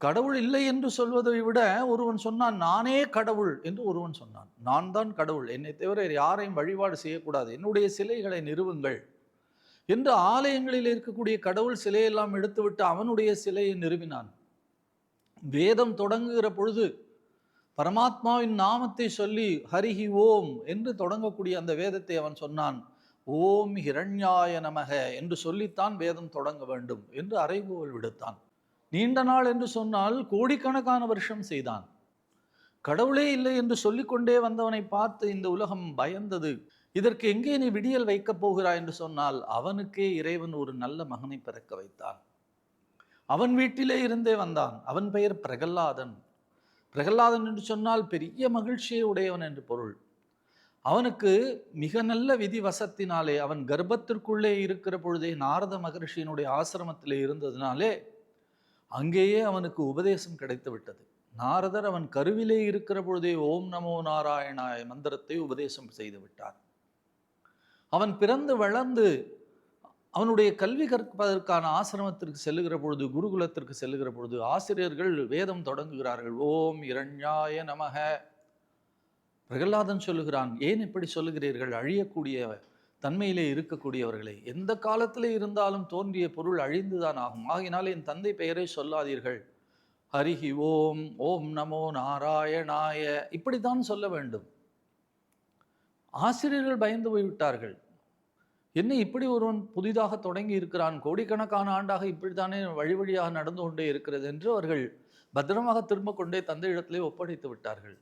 கடவுள் இல்லை என்று சொல்வதை விட ஒருவன் சொன்னான் நானே கடவுள் என்று ஒருவன் சொன்னான். நான் தான் கடவுள். என்னை தவிர யாரையும் வழிபாடு செய்யக்கூடாது. என்னுடைய சிலைகளை நிறுவுங்கள் என்று ஆலயங்களில் இருக்கக்கூடிய கடவுள் சிலையெல்லாம் எடுத்துவிட்டு அவனுடைய சிலையை நிறுவினான். வேதம் தொடங்குகிற பொழுது பரமாத்மாவின் நாமத்தை சொல்லி ஹரிஹி ஓம் என்று தொடங்கக்கூடிய அந்த வேதத்தை அவன் சொன்னான். ஓம் ஹிரண்யாய நமக என்று சொல்லித்தான் வேதம் தொடங்க வேண்டும் என்று அறைகோவல் விடுத்தான். நீண்ட நாள் என்று சொன்னால் கோடிக்கணக்கான வருஷம் செய்தான். கடவுளே இல்லை என்று சொல்லிக்கொண்டே வந்தவனை பார்த்து இந்த உலகம் பயந்தது. இதற்கு எங்கே நீ விடியல் வைக்கப் போகிறாய் என்று சொன்னால் அவனுக்கே இறைவன் ஒரு நல்ல மகனை பிறக்க வைத்தான். அவன் வீட்டிலே இருந்தே வந்தான். அவன் பெயர் பிரகல்லாதன். பிரகல்லாதன் என்று சொன்னால் பெரிய மகிழ்ச்சியை உடையவன் என்று பொருள். அவனுக்கு மிக நல்ல விதி வசத்தினாலே அவன் கர்ப்பத்திற்குள்ளே இருக்கிற பொழுதே நாரத மகர்ஷியினுடைய ஆசிரமத்திலே இருந்ததினாலே அங்கேயே அவனுக்கு உபதேசம் கிடைத்து விட்டது. நாரதர் அவன் கருவிலே இருக்கிற பொழுதே ஓம் நமோ நாராயணாய மந்திரத்தை உபதேசம் செய்து விட்டார் அவன் பிறந்து வளர்ந்து அவனுடைய கல்வி கற்பதற்கான ஆசிரமத்திற்கு செல்லுகிற பொழுது குருகுலத்திற்கு செல்லுகிற பொழுது ஆசிரியர்கள் வேதம் தொடங்குகிறார்கள். ஓம் இரண்யாய நமக. பிரகலாதன் சொல்லுகிறான் ஏன் இப்படி சொல்லுகிறீர்கள்? அழியக்கூடிய தன்மையிலே இருக்கக்கூடியவர்களை எந்த காலத்திலே இருந்தாலும் தோன்றிய பொருள் அழிந்துதான் ஆகும். ஆகினால் என் தந்தை பெயரை சொல்லாதீர்கள். ஹரிஹி ஓம் ஓம் நமோ நாராயணாய. இப்படித்தான் சொல்ல வேண்டும். ஆசிரியர்கள் பயந்து போய்விட்டார்கள். என்ன இப்படி ஒருவன் புதிதாக தொடங்கி இருக்கிறான் கோடிக்கணக்கான ஆண்டாக இப்படித்தானே வழி வழியாக நடந்து கொண்டே இருக்கிறது என்று அவர்கள் பத்திரமாக திரும்ப கொண்டே தந்தையிடத்திலே ஒப்படைத்து விட்டார்கள்.